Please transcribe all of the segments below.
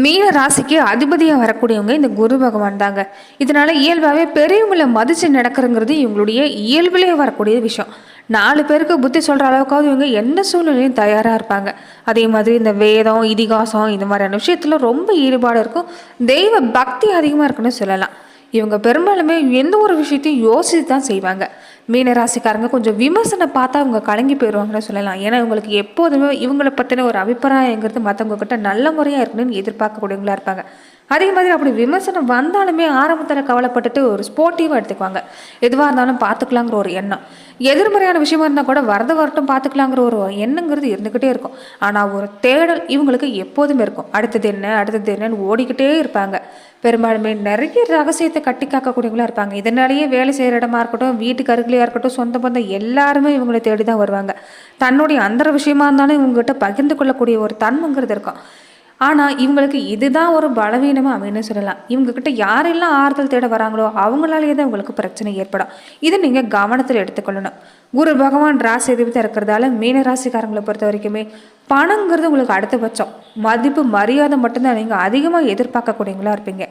மீன ராசிக்கு அதிபதியாக வரக்கூடியவங்க இந்த குரு பகவான் தாங்க. இதனால இயல்பாகவே பெரியவங்களை மதித்து நடக்கிறங்கிறது இவங்களுடைய இயல்பிலே வரக்கூடிய விஷயம். நாலு பேருக்கு புத்தி சொல்கிற அளவுக்காவது இவங்க எந்த சூழ்நிலையும் தயாராக இருப்பாங்க. அதே மாதிரி இந்த வேதம் இதிகாசம் இந்த மாதிரியான விஷயத்தில் ரொம்ப ஈடுபாடு இருக்கும். தெய்வ பக்தி அதிகமாக இருக்குன்னு சொல்லலாம். இவங்க பெரும்பாலுமே எந்த ஒரு விஷயத்தையும் யோசித்து தான் செய்வாங்க. மீனராசிக்காரங்க கொஞ்சம் விமர்சனம் பார்த்தா அவங்க கலங்கி போயிடுவாங்கன்னு சொல்லலாம். ஏன்னா இவங்களுக்கு எப்போதுமே இவங்களை பற்றின ஒரு அபிப்பிராயங்கிறது மற்றவங்க கிட்ட நல்ல முறையாக இருக்கணும்னு எதிர்பார்க்கக்கூடியவங்களா இருப்பாங்க. அதே மாதிரி அப்படி விமர்சனம் வந்தாலுமே ஆரம்பத்தில் கவலைப்பட்டுட்டு ஒரு ஸ்போர்ட்டிவாக எடுத்துக்குவாங்க. எதுவாக இருந்தாலும் பார்த்துக்கலாங்கிற ஒரு எண்ணம். எதிர்மறையான விஷயமா இருந்தால் கூட வரது வரட்டும் பார்த்துக்கலாங்கிற ஒரு எண்ணங்கிறது இருந்துக்கிட்டே இருக்கும். ஆனால் ஒரு தேடல் இவங்களுக்கு எப்போதுமே இருக்கும். அடுத்தது என்ன அடுத்தது என்னன்னு ஓடிக்கிட்டே இருப்பாங்க. பெரும்பாலுமே நிறைய ரகசியத்தை கட்டி காக்கக்கூடியவங்களாக இருப்பாங்க. இதனாலேயே வேலை செய்கிற இடமா இருக்கட்டும் வீட்டுக்கு அருகிலையாக இருக்கட்டும் சொந்த பந்தம் எல்லாருமே இவங்களை தேடி தான் வருவாங்க. தன்னுடைய அந்தர விஷயமா இருந்தாலும் இவங்ககிட்ட பகிர்ந்து கொள்ளக்கூடிய ஒரு தன்மைங்கிறது இருக்கும். ஆனால் இவங்களுக்கு இதுதான் ஒரு பலவீனமாக அமைன்னு சொல்லலாம். இவங்கக்கிட்ட யாரெல்லாம் ஆறுதல் தேட வராங்களோ அவங்களாலேயே தான் உங்களுக்கு பிரச்சனை ஏற்படும். இதை நீங்கள் கவனத்தில் எடுத்துக்கொள்ளணும். குரு பகவான் ராசி எதிர்த்து இருக்கிறதால மீன ராசிக்காரங்களை பொறுத்த வரைக்குமே பணங்கிறது உங்களுக்கு அடுத்தபட்சம் மதிப்பு மரியாதை மட்டும்தான் நீங்கள் அதிகமாக எதிர்பார்க்கக்கூடியவங்களா இருப்பீங்க.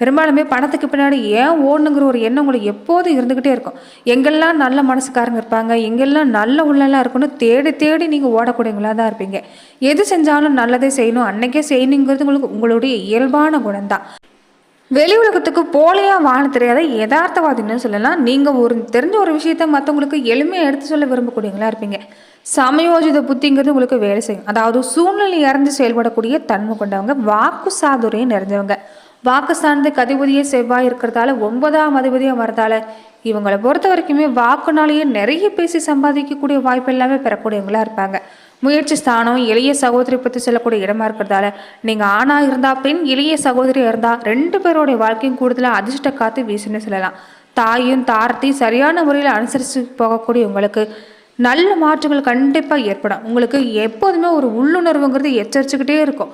பெரும்பாலுமே பணத்துக்கு பின்னாடி ஏன் ஓடணுங்கிற ஒரு எண்ணம் உங்களுக்கு எப்போதும் இருந்துக்கிட்டே இருக்கும். எங்கெல்லாம் நல்ல மனசுக்காரங்க இருப்பாங்க எங்கெல்லாம் நல்ல உள்ளெல்லாம் இருக்கணும் தேடி தேடி நீங்கள் ஓடக்கூடியவங்களா தான் இருப்பீங்க. எது செஞ்சாலும் நல்லதே செய்யணும். அன்னைக்கே செய்யணுங்கிறது உங்களுக்கு உங்களுடைய இயல்பான குணம் தான் வெளி உலகத்துக்கு போலியாக வாழ தெரியாத யதார்த்தவாதின்னு சொல்லலாம். நீங்கள் ஒரு தெரிஞ்ச ஒரு விஷயத்த மற்றவங்களுக்கு எளிமையாக எடுத்து சொல்ல விரும்பக்கூடியவங்களா இருப்பீங்க. சமயோஜித புத்திங்கிறது உங்களுக்கு வேலை செய்யும். அதாவது சூழ்நிலை இறந்து செயல்படக்கூடிய தன்மை கொண்டவங்க வாக்கு சாதுரியம் நிறைஞ்சவங்க. வாக்கு சார்ந்த கதிபதியே செவ்வாய் இருக்கிறதால ஒன்பதாம் அதிபதியாக வரதால இவங்களை பொறுத்த வரைக்குமே வாக்குனாலேயே நிறைய பேசி சம்பாதிக்கக்கூடிய வாய்ப்பு எல்லாமே பெறக்கூடியவங்களா இருப்பாங்க. முயற்சி ஸ்தானம் இளைய சகோதரி பற்றி சொல்லக்கூடிய இடமா இருக்கிறதால நீங்கள் ஆணாக இருந்தால் பெண் இளைய சகோதரியாக இருந்தால் ரெண்டு பேருடைய வாழ்க்கையும் கூடுதலாக அதிர்ஷ்ட காத்து வீசுன்னு சொல்லலாம். தாயும் தாரத்தையும் சரியான முறையில் அனுசரித்து போகக்கூடிய உங்களுக்கு நல்ல மாற்றங்கள் கண்டிப்பாக ஏற்படும். உங்களுக்கு எப்போதுமே ஒரு உள்ளுணர்வுங்கிறது எச்சரிச்சுக்கிட்டே இருக்கும்.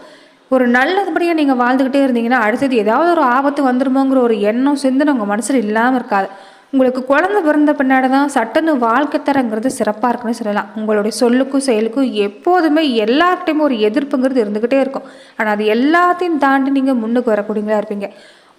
ஒரு நல்லபடியாக நீங்கள் வாழ்ந்துக்கிட்டே இருந்தீங்கன்னா அடுத்தது ஏதாவது ஒரு ஆபத்து வந்துருமோங்கிற ஒரு எண்ணம் சிந்தனை உங்கள் மனசில் இல்லாமல் இருக்காது. உங்களுக்கு குழந்த பிறந்த பின்னாடி தான் சட்டன்னு வாழ்க்கை தரங்கிறது சிறப்பாக இருக்குன்னு சொல்லலாம். உங்களுடைய சொல்லுக்கும் செயலுக்கும் எப்போதுமே எல்லார்கிட்டையுமே ஒரு எதிர்ப்புங்கிறது இருந்துக்கிட்டே இருக்கும். ஆனால் அது எல்லாத்தையும் தாண்டி நீங்கள் முன்னுக்கு வரக்கூடியங்களா இருப்பீங்க.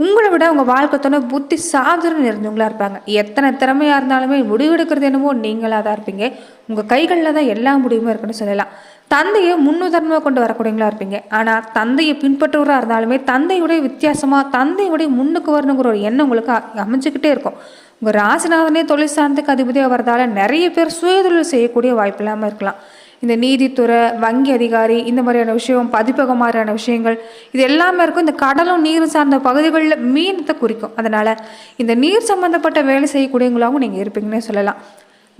உங்களை விட உங்கள் வாழ்க்கை துணை புத்தி சாதுரம் நிறைஞ்சவங்களா இருப்பாங்க. எத்தனை திறமையாக இருந்தாலுமே முடிவெடுக்கிறது என்னமோ நீங்களாக தான் இருப்பீங்க. உங்கள் கைகளில் தான் எல்லா முடிவுமே இருக்குன்னு சொல்லலாம். தந்தையை முன்னுதாரணமாக கொண்டு வரக்கூடியவங்களா இருப்பீங்க. ஆனால் தந்தையை பின்பற்றுவராக இருந்தாலுமே தந்தையுடைய வித்தியாசமாக தந்தையுடைய முன்னுக்கு வரணுங்கிற ஒரு எண்ணம் உங்களுக்கு அமைஞ்சிக்கிட்டே இருக்கும். உங்கள் ராசிநாதனே தொழில் சார்ந்துக்கு அதிபதியாக வரதால் நிறைய பேர் சுயதொழில் செய்யக்கூடிய வாய்ப்பு இல்லாமல் இருக்கலாம். இந்த நீதித்துறை வங்கி அதிகாரி இந்த மாதிரியான விஷயம் பதிப்பகம் மாதிரியான விஷயங்கள் இது எல்லாமே இருக்கும். இந்த கடலும் நீரும் சார்ந்த பகுதிகளில் மீனத்தை குறிக்கும். அதனால் இந்த நீர் சம்மந்தப்பட்ட வேலை செய்யக்கூடியவங்களாகவும் நீங்கள் இருப்பீங்கன்னே சொல்லலாம்.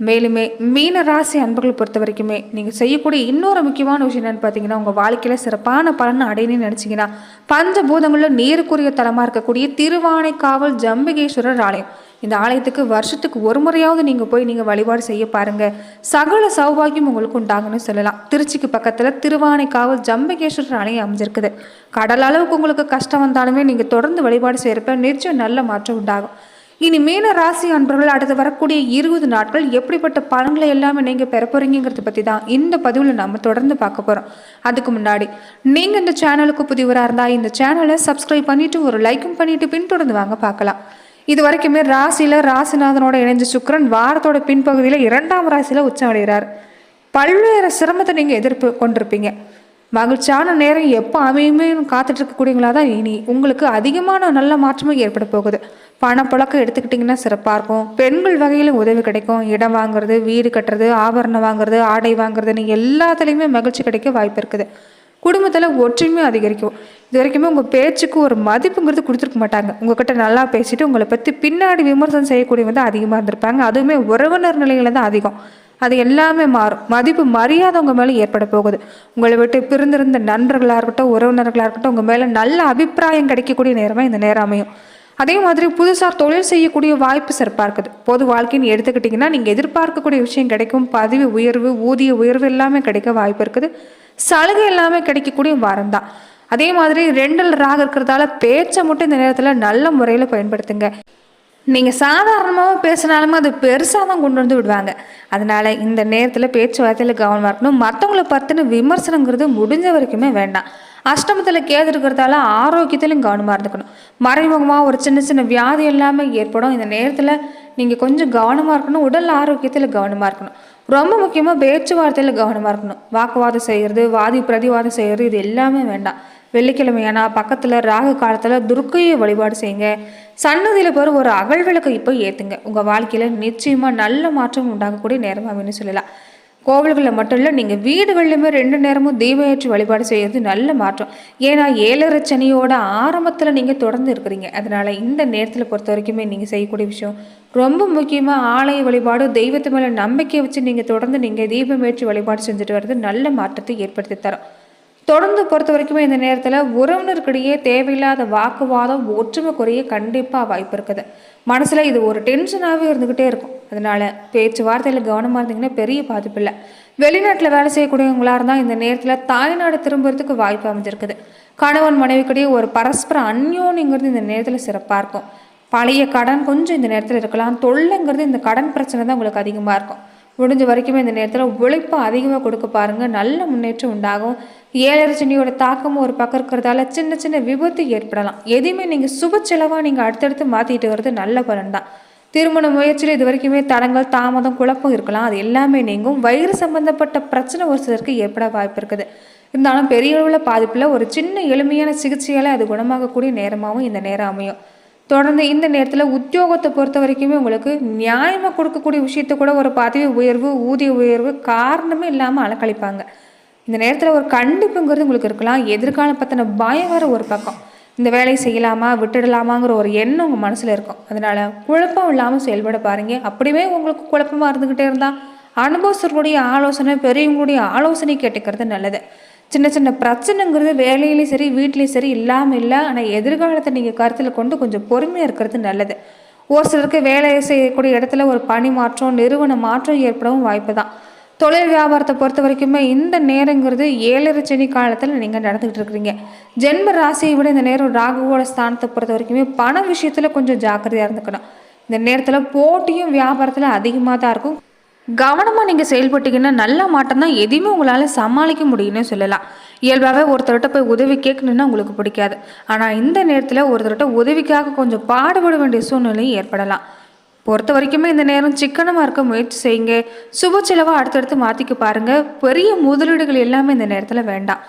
மேலுமே மீன ராசி அன்பர்களை பொறுத்த வரைக்குமே நீங்கள் செய்யக்கூடிய இன்னொரு முக்கியமான விஷயம் என்னன்னு பார்த்தீங்கன்னா உங்கள் வாழ்க்கையில் சிறப்பான பலனை அடையணும்னு நினச்சிங்கன்னா பஞ்சபூதங்களில் நீருக்குரிய தலமாக இருக்கக்கூடிய திருவானைக்காவல் ஜம்பிகேஸ்வரர் ஆலயம். இந்த ஆலயத்துக்கு வருஷத்துக்கு ஒரு முறையாவது நீங்கள் போய் நீங்கள் வழிபாடு செய்ய பாருங்கள் சகல சௌபாகியம் உங்களுக்கு உண்டாகுன்னு சொல்லலாம். திருச்சிக்கு பக்கத்தில் திருவானைக்காவல் ஜம்பகேஸ்வரர் ஆலயம் அமைஞ்சிருக்குது. கடல் அளவுக்கு உங்களுக்கு கஷ்டம் வந்தாலுமே நீங்கள் தொடர்ந்து வழிபாடு செய்கிறப்ப நிச்சயம் நல்ல மாற்றம் உண்டாகும். இனி மீன ராசி அன்பர்கள் அடுத்து வரக்கூடிய இருபது நாட்கள் எப்படிப்பட்ட பலன்களை எல்லாமே நீங்கள் பெற போகிறீங்கிறத பற்றி தான் இந்த பதிவில் நம்ம தொடர்ந்து பார்க்க போகிறோம் அதுக்கு முன்னாடி நீங்கள் இந்த சேனலுக்கு புதிவராக இருந்தால் இந்த சேனலை சப்ஸ்கிரைப் பண்ணிவிட்டு ஒரு லைக்கும் பண்ணிவிட்டு பின்தொடர்ந்து வாங்க பார்க்கலாம். இது வரைக்குமே ராசியில் ராசிநாதனோட இணைஞ்ச சுக்கரன் வாரத்தோட பின்பகுதியில் இரண்டாம் ராசியில் உச்சம் அடைகிறார் பல்வேறு சிரமத்தை நீங்கள் எதிர்ப்பு கொண்டிருப்பீங்க. மகிழ்ச்சியான நேரம் எப்போ அமையுமே காத்துட்டு இருக்கக்கூடியவங்களா தான் இனி. உங்களுக்கு அதிகமான நல்ல மாற்றமும் ஏற்பட போகுது. பணப்புழக்கம் எடுத்துக்கிட்டிங்கன்னா சிறப்பாக இருக்கும். பெண்கள் வகையிலும் உதவி கிடைக்கும். இடம் வாங்குறது வீடு கட்டுறது ஆபரணம் வாங்குறது ஆடை வாங்குறதுன்னு எல்லாத்துலேயுமே மகிழ்ச்சி கிடைக்க வாய்ப்பு இருக்குது. குடும்பத்தில் ஒற்றுமையும் அதிகரிக்கும். இது வரைக்குமே உங்கள் பேச்சுக்கு ஒரு மதிப்புங்கிறது கொடுத்துருக்க மாட்டாங்க. உங்ககிட்ட நல்லா பேசிட்டு உங்களை பற்றி பின்னாடி விமர்சனம் செய்யக்கூடியவங்க தான் அதிகமாக இருந்திருப்பாங்க. அதுவுமே உறவினர் நிலையில தான் அதிகம். அது எல்லாமே மாறும். மதிப்பு மரியாதை உங்கள் மேலே ஏற்பட போகுது. உங்களை விட்டு பிரிந்திருந்த நண்பர்களாக இருக்கட்டும் உறவினர்களாக இருக்கட்டும் உங்கள் மேலே நல்ல அபிப்பிராயம் கிடைக்கக்கூடிய நேரமாக இந்த நேரம் அமையும். அதே மாதிரி புதுசாக தொழில் செய்யக்கூடிய வாய்ப்பு சிறப்பாக இருக்குது. பொது வாழ்க்கைன்னு எடுத்துக்கிட்டிங்கன்னா நீங்கள் எதிர்பார்க்கக்கூடிய விஷயம் கிடைக்கும். பதவி உயர்வு ஊதிய உயர்வு எல்லாமே கிடைக்க வாய்ப்பு இருக்குது. சலுகை எல்லாமே கிடைக்கக்கூடிய வாரம் தான் அதே மாதிரி ரெண்டில் ராக இருக்கிறதால பேச்சை மட்டும் இந்த நேரத்தில் நல்ல முறையில் பயன்படுத்துங்க. நீங்கள் சாதாரணமாக பேசினாலுமே அது பெருசாக தான் கொண்டு வந்து விடுவாங்க. அதனால் இந்த நேரத்தில் பேச்சுவார்த்தையில் கவனமாக இருக்கணும். மற்றவங்கள பற்றின விமர்சனங்கிறது முடிஞ்ச வரைக்குமே வேண்டாம். அஷ்டமத்தில் கேது இருக்கிறதால ஆரோக்கியத்திலும் கவனமாக இருந்துக்கணும். மறைமுகமாக ஒரு சின்ன சின்ன வியாதி எல்லாமே ஏற்படும். இந்த நேரத்தில் நீங்கள் கொஞ்சம் கவனமாக இருக்கணும். உடல் ஆரோக்கியத்தில் கவனமாக இருக்கணும். ரொம்ப முக்கியமாக பேச்சுவார்த்தையில் கவனமாக இருக்கணும். வாக்குவாதம் செய்கிறது வாதி பிரதிவாதம் செய்கிறது இது எல்லாமே வேண்டாம். வெள்ளிக்கிழமையானா பக்கத்தில் ராகு காலத்தில் துர்க்கையை வழிபாடு செய்யுங்க. சன்னதியில் போகிற ஒரு அகழ்விளக்கு இப்போ ஏற்றுங்க உங்கள் வாழ்க்கையில் நிச்சயமாக நல்ல மாற்றம் உண்டாகக்கூடிய நேரம் அப்படின்னு சொல்லலாம். கோவில்களில் மட்டும் இல்லை நீங்கள் வீடுகள்லையுமே ரெண்டு நேரமும் தீபம் ஏற்றி வழிபாடு செய்கிறது நல்ல மாற்றம். ஏன்னா ஏழரை சனியோட ஆரம்பத்தில் நீங்கள் தொடர்ந்து இருக்கிறீங்க. அதனால் இந்த நேரத்தில் பொறுத்த வரைக்குமே நீங்கள் செய்யக்கூடிய விஷயம் ரொம்ப முக்கியமாக ஆலய வழிபாடு தெய்வத்து மேலே நம்பிக்கை வச்சு நீங்கள் தொடர்ந்து நீங்கள் தீபம் ஏற்றி வழிபாடு செஞ்சுட்டு வர்றது நல்ல மாற்றத்தை ஏற்படுத்தி தரோம். தொடர்ந்து பொறுத்த வரைக்குமே இந்த நேரத்தில் உறவினருக்கிடையே தேவையில்லாத வாக்குவாதம் ஒற்றுமை குறைய கண்டிப்பாக வாய்ப்பு இருக்குது. மனசில் இது ஒரு டென்ஷனாகவே இருந்துக்கிட்டே இருக்கும். அதனால் பேச்சுவார்த்தையில் கவனமாக இருந்தீங்கன்னா பெரிய பாதிப்பு இல்லை. வெளிநாட்டில் வேலை செய்யக்கூடியவங்களாக இருந்தால் இந்த நேரத்தில் தாய்நாடு திரும்புறதுக்கு வாய்ப்பு அமைஞ்சிருக்குது. கணவன் மனைவிக்கிடையே ஒரு பரஸ்பர அந்யோன்யங்கிறது இந்த நேரத்தில் சிறப்பாக இருக்கும். பழைய கடன் கொஞ்சம் இந்த நேரத்தில் இருக்கலாம். தொல்லைங்கிறது இந்த கடன் பிரச்சனை தான் உங்களுக்கு அதிகமாக இருக்கும். முடிஞ்ச வரைக்குமே இந்த நேரத்தில் உழைப்பு அதிகமாக கொடுக்க பாருங்கள் நல்ல முன்னேற்றம் உண்டாகும். ஏழரை சனியோட தாக்கமும் ஒரு பக்கம் இருக்கிறதால சின்ன சின்ன விபத்து ஏற்படலாம். எதையுமே நீங்கள் சுப செலவாக நீங்கள் அடுத்தடுத்து மாற்றிட்டு வர்றது நல்ல பலன் தான் திருமண முயற்சியில் இது வரைக்குமே தடங்கள் தாமதம் குழப்பம் இருக்கலாம். அது எல்லாமே நீங்கும். வயிறு சம்பந்தப்பட்ட பிரச்சனை ஒரு சிலருக்கு ஏற்பட வாய்ப்பு இருக்குது. இருந்தாலும் பெரிய அளவில் பாதிப்பில் ஒரு சின்ன எளிமையான சிகிச்சையால் அது குணமாகக்கூடிய நேரமாகவும் இந்த நேரம் அமையும். தொடர்ந்து இந்த நேரத்தில் உத்தியோகத்தை பொறுத்த வரைக்குமே உங்களுக்கு நியாயமாக கொடுக்கக்கூடிய விஷயத்த கூட ஒரு பதவி உயர்வு ஊதிய உயர்வு காரணமே இல்லாமல் அலக்கழிப்பாங்க. இந்த நேரத்தில் ஒரு கண்டிப்புங்கிறது உங்களுக்கு இருக்கலாம். எதிர்காலம் பற்றின பயம் வர ஒரு பக்கம். இந்த வேலையை செய்யலாமா விட்டுடலாமாங்கிற ஒரு எண்ணம் உங்கள் மனசில் இருக்கும். அதனால் குழப்பம் இல்லாமல் செயல்பட பாருங்கள் அப்படியே உங்களுக்கு குழப்பமாக இருந்துக்கிட்டே இருந்தால் அனுபவஸ்தர்களுடைய ஆலோசனை பெரியவங்களுடைய ஆலோசனை கேட்டுக்கிறது நல்லது. சின்ன சின்ன பிரச்சனைங்கிறது வேலையிலையும் சரி வீட்லேயும் சரி இல்லாமல் இல்லை. ஆனால் எதிர்காலத்தை நீங்கள் கருத்தில் கொண்டு கொஞ்சம் பொறுமையாக இருக்கிறது நல்லது. ஒரு சிலருக்கு வேலை செய்யக்கூடிய இடத்துல ஒரு பணி மாற்றம் நிறுவன மாற்றம் ஏற்படவும் வாய்ப்பு தான். தொழில் வியாபாரத்தை பொறுத்த வரைக்குமே இந்த நேரங்கிறது ஏழரை சனி காலத்தில் நீங்கள் நடந்துக்கிட்டு இருக்கிறீங்க. ஜென்ம ராசியை விட இந்த நேரம் ராகுவோட ஸ்தானத்தை பொறுத்த வரைக்குமே பண விஷயத்தில் கொஞ்சம் ஜாக்கிரதையாக இருந்துக்கணும். இந்த நேரத்தில் போட்டியும் வியாபாரத்தில் அதிகமாக தான் இருக்கும். கவனமாக நீங்கள் செயல்பட்டீங்கன்னா நல்ல மாட்டம் தான் எதையுமே உங்களால் சமாளிக்க முடியும்னு சொல்லலாம். இயல்பாகவே ஒருத்தர்கிட்ட போய் உதவி கேட்கணுன்னா உங்களுக்கு பிடிக்காது. ஆனால் இந்த நேரத்தில் ஒருத்தர்கிட்ட உதவிக்காக கொஞ்சம் பாடுபட வேண்டிய சூழ்நிலையும் ஏற்படலாம். பொறுத்த வரைக்குமே இந்த நேரம் சிக்கனமாக இருக்க முயற்சி செய்யுங்க. சுப செலவாக அடுத்தடுத்து மாற்றிக்க பாருங்கள் பெரிய முதலீடுகள் எல்லாமே இந்த நேரத்தில் வேண்டாம்.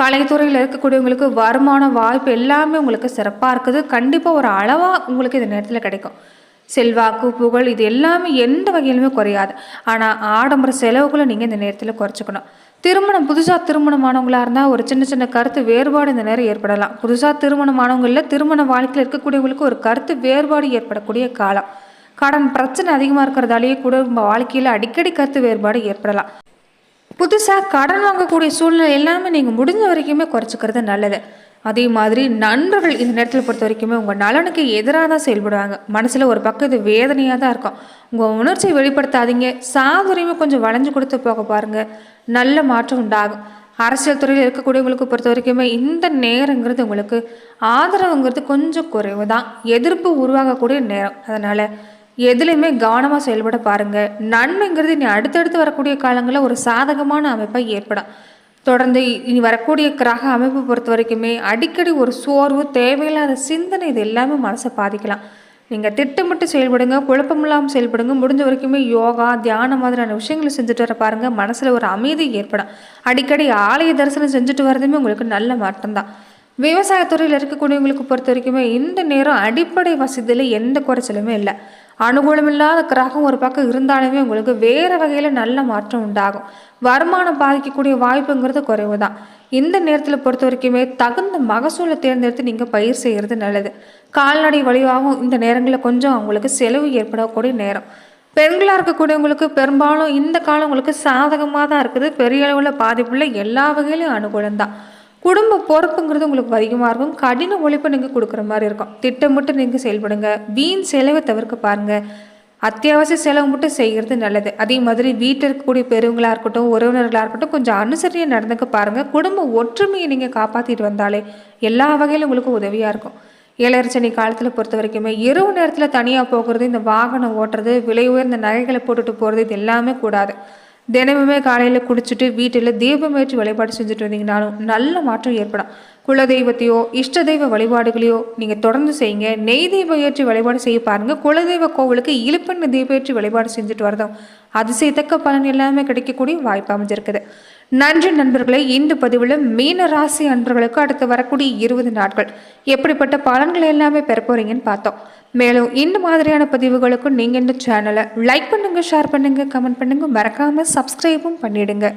கலைத்துறையில் இருக்கக்கூடியவங்களுக்கு வருமான வாய்ப்பு எல்லாமே உங்களுக்கு சிறப்பாக இருக்குது. கண்டிப்பாக ஒரு அளவாக உங்களுக்கு இந்த நேரத்தில் கிடைக்கும். செல்வாக்கு புகழ் இது எல்லாமே எந்த வகையிலுமே குறையாது. ஆனால் ஆடம்பர செலவுகளை நீங்கள் இந்த நேரத்தில் குறைச்சிக்கணும். திருமணம் புதுசாக திருமணமானவங்களாக இருந்தால் ஒரு சின்ன சின்ன கருத்து வேறுபாடு இந்த நேரம் ஏற்படலாம். புதுசாக திருமணமானவங்களில் திருமண வாழ்க்கையில் இருக்கக்கூடியவங்களுக்கு ஒரு கருத்து வேறுபாடு ஏற்படக்கூடிய காலம். கடன் பிரச்சனை அதிகமாக இருக்கிறதாலேயே குடும்ப வாழ்க்கையில் அடிக்கடி கருத்து வேறுபாடு ஏற்படலாம். புதுசாக கடன் வாங்கக்கூடிய சூழ்நிலை எல்லாமே நீங்கள் முடிஞ்ச வரைக்குமே குறைச்சிக்கிறது நல்லது. அதே மாதிரி நண்பர்கள் இந்த நேரத்தில் பொறுத்த வரைக்குமே உங்கள் நலனுக்கு எதிராக தான் செயல்படுவாங்க. மனசில் ஒரு பக்கம் இது வேதனையாக தான் இருக்கும். உங்கள் உணர்ச்சியை வெளிப்படுத்தாதீங்க. சாதுரியமே கொஞ்சம் வளைஞ்சு கொடுத்து போக பாருங்கள் நல்ல மாற்றம் உண்டாகும். அரசியல் துறையில் இருக்கக்கூடியவங்களுக்கு பொறுத்த வரைக்குமே இந்த நேரங்கிறது உங்களுக்கு ஆதரவுங்கிறது கொஞ்சம் குறைவு தான் எதிர்ப்பு உருவாகக்கூடிய நேரம். அதனால் எதுலேயுமே கவனமாக செயல்பட பாருங்கள் நன்மைங்கிறது இனி அடுத்தடுத்து வரக்கூடிய காலங்களில் ஒரு சாதகமான அமைப்பாக ஏற்படும். தொடர்ந்து இனி வரக்கூடிய கிரக அமைப்பு பொறுத்த வரைக்குமே அடிக்கடி ஒரு சோர்வு தேவையில்லாத சிந்தனை இது எல்லாமே மனசை பாதிக்கலாம். நீங்கள் திட்டமிட்டு செயல்படுங்க குழப்பமில்லாமல் செயல்படுங்க முடிஞ்ச வரைக்குமே யோகா தியானம் மாதிரியான விஷயங்களை செஞ்சுட்டு வர பாருங்கள் மனசில் ஒரு அமைதி ஏற்படும். அடிக்கடி ஆலய தரிசனம் செஞ்சுட்டு வரதுமே உங்களுக்கு நல்ல மாற்றம் தான். விவசாயத்துறையில் இருக்கக்கூடியவங்களுக்கு பொறுத்த வரைக்குமே இந்த நேரம் அடிப்படை வசதியில் எந்த குறைச்சலுமே இல்லை. அனுகூலமில்லாத கிரகம் ஒரு பக்கம் இருந்தாலுமே உங்களுக்கு வேறு வகையில் நல்ல மாற்றம் உண்டாகும். வருமானம் பாதிக்கக்கூடிய வாய்ப்புங்கிறது குறைவு தான் இந்த நேரத்தில் பொறுத்த வரைக்குமே தகுந்த மகசூலை தேர்ந்தெடுத்து நீங்கள் பயிர் செய்கிறது நல்லது. கால்நடை வழியாகவும் இந்த நேரங்களில் கொஞ்சம் அவங்களுக்கு செலவு ஏற்படக்கூடிய நேரம். பெண்களாக இருக்கக்கூடியவங்களுக்கு பெரும்பாலும் இந்த காலம் உங்களுக்கு சாதகமாக தான் இருக்குது. பெரிய அளவில் பாதிப்புள்ள எல்லா வகையிலும் அனுகூலம் தான் குடும்ப பொறுப்புங்கிறது உங்களுக்கு அதிகமாக இருக்கும். கடின உழைப்பு நீங்கள் கொடுக்குற மாதிரி இருக்கும். திட்டமிட்டு நீங்கள் செயல்படுங்க. வீண் செலவை தவிர்க்க பாருங்கள் அத்தியாவசிய செலவு மட்டும் செய்கிறது நல்லது. அதே மாதிரி வீட்டில் இருக்கக்கூடிய பெரியவங்களாக இருக்கட்டும் உறவினர்களாக இருக்கட்டும் கொஞ்சம் அனுசரியாக நடந்துக்க பாருங்கள் குடும்ப ஒற்றுமையை நீங்கள் காப்பாற்றிட்டு வந்தாலே எல்லா வகையிலும் உங்களுக்கு உதவியாக இருக்கும். ஏழரசனி காலத்தில் பொறுத்த வரைக்குமே இரவு நேரத்தில் தனியாக போகிறது இந்த வாகனம் ஓட்டுறது விலை உயர்ந்த நகைகளை போட்டுட்டு போகிறது இது எல்லாமே கூடாது. தினமுமே காலையில் குடிச்சிட்டு வீட்டில் தீபம் ஏற்றி வழிபாடு செஞ்சுட்டு வந்தீங்கனாலும் நல்ல மாற்றம் ஏற்படும். குலதெய்வத்தையோ இஷ்ட தெய்வ வழிபாடுகளையோ நீங்கள் தொடர்ந்து செய்யுங்க. நெய் தெய்வம் ஏற்றி வழிபாடு செய்ய பாருங்கள் குலதெய்வ கோவிலுக்கு இழுப்பெண்ணு தீபம் ஏற்றி வழிபாடு செஞ்சுட்டு வரதும் அதிசயத்தக்க பலன் எல்லாமே கிடைக்கக்கூடிய வாய்ப்பு அமைஞ்சிருக்குது. நன்றி நண்பர்களே இந்த பதிவில் மீன ராசி அன்பர்களுக்கு அடுத்து வரக்கூடிய இருபது நாட்கள். எப்படிப்பட்ட பலன்கள் எல்லாமே பெற போறீங்கன்னு பார்த்தோம். மேலும் இந்த மாதிரியான பதிவுகளுக்கு நீங்கள் இந்த சேனலை லைக் பண்ணுங்கள் ஷேர் பண்ணுங்கள் கமெண்ட் பண்ணுங்கள் மறக்காமல் சப்ஸ்கிரைபும் பண்ணிடுங்க.